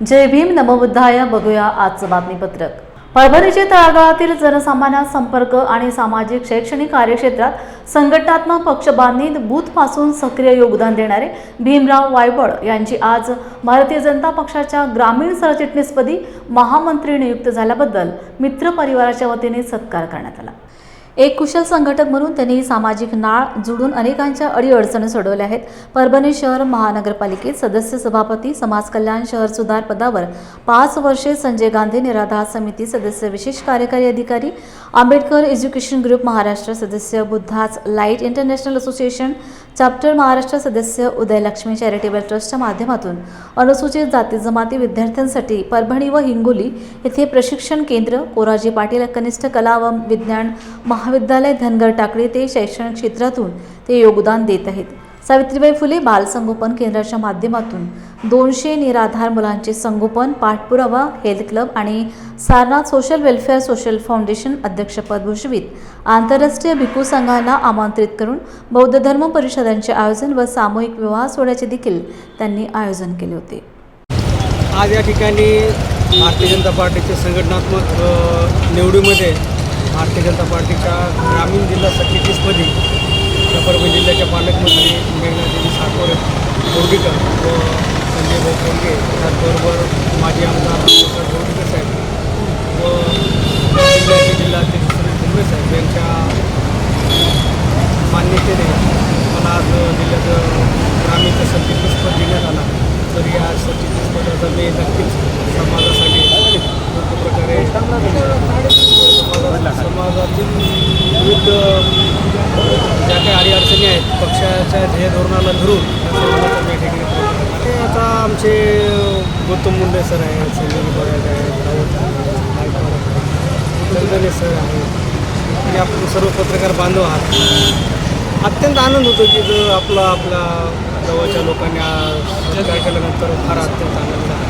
जय भीम नमबुद्धाय बघूया आजचं बातमीपत्रक. परभणीचे तळागाळातील जनसामान्यात संपर्क आणि सामाजिक शैक्षणिक कार्यक्षेत्रात संघटनात्मक पक्ष बांधणीत बूथपासून सक्रिय योगदान देणारे भीमराव वायबळ यांची आज भारतीय जनता पक्षाच्या ग्रामीण सरचिटणीसपदी महामंत्री नियुक्त झाल्याबद्दल मित्रपरिवाराच्या वतीने सत्कार करण्यात आला. एक कुशल संघटक म्हणून त्यांनी सामाजिक नाळ जुडून अनेकांच्या अडीअडचणी सोडवल्या आहेत. परभणी शहर महानगरपालिकेत सदस्य सभापती समाज कल्याण शहर सुधार पदावर पाच वर्षे संजय गांधी निराधार समिती सदस्य विशेष कार्यकारी अधिकारी आंबेडकर एज्युकेशन ग्रुप महाराष्ट्र सदस्य Buddha's light international association chapter Maharashtra सदस्य उदयलक्ष्मी चॅरिटेबल ट्रस्टच्या माध्यमातून अनुसूचित जाती जमाती विद्यार्थ्यांसाठी परभणी व हिंगोली येथे प्रशिक्षण केंद्र कोराजी पाटील कनिष्ठ कला व विज्ञान महाविद्यालय धनगर टाकळी ते शैक्षणिक क्षेत्रातून ते योगदान देत आहेत. सावित्रीबाई फुले बालसंगोपन केंद्राच्या माध्यमातून दोनशे निराधार मुलांचे संगोपन पाठपुरावा हेल्थ क्लब आणि Sarnath social welfare social foundation अध्यक्षपद भूषवित. आंतरराष्ट्रीय भिकू संघांना आमंत्रित करून बौद्ध धर्म परिषदांचे आयोजन व सामूहिक विवाह सोहळ्याचे देखील त्यांनी आयोजन केले होते. आज या ठिकाणी भारतीय जनता पार्टीचे संघटनात्मक निवडीमध्ये भारतीय जनता पार्टीच्या ग्रामीण जिल्हा सचितीसपदी परभणी जिल्ह्याच्या पालकमंत्री बोर्डीकर व संजय भाऊ कोंडे त्याचबरोबर माजी आमदार बोर्डीकर साहेब. व जिल्ह्याचे जिल्हाध्यक्ष सुनील कुंबळे साहेब यांच्या मान्यतेने मला आज जिल्ह्याचं ग्रामीण सरचिटणीसपद देण्यात आला. तर या सरचिटणीसपदाचा मी नक्कीच समाजासाठी योग्य प्रकारे समाजा- समाजातील विविध ज्या काही अडीअडचणी आहेत पक्षाच्या ध्येय धोरणाला धरून या ठिकाणी. ते आता आमचे गौतम मुंडे सर आहेत संजय आहेत नायकवाड आहेत, चंदने सर आहेत. आणि आपण सर्व पत्रकार बांधव आहात. अत्यंत आनंद होतो की जो आपला आपल्या जवळच्या लोकांनी केल्यानंतर फार अत्यंत आनंद आहे.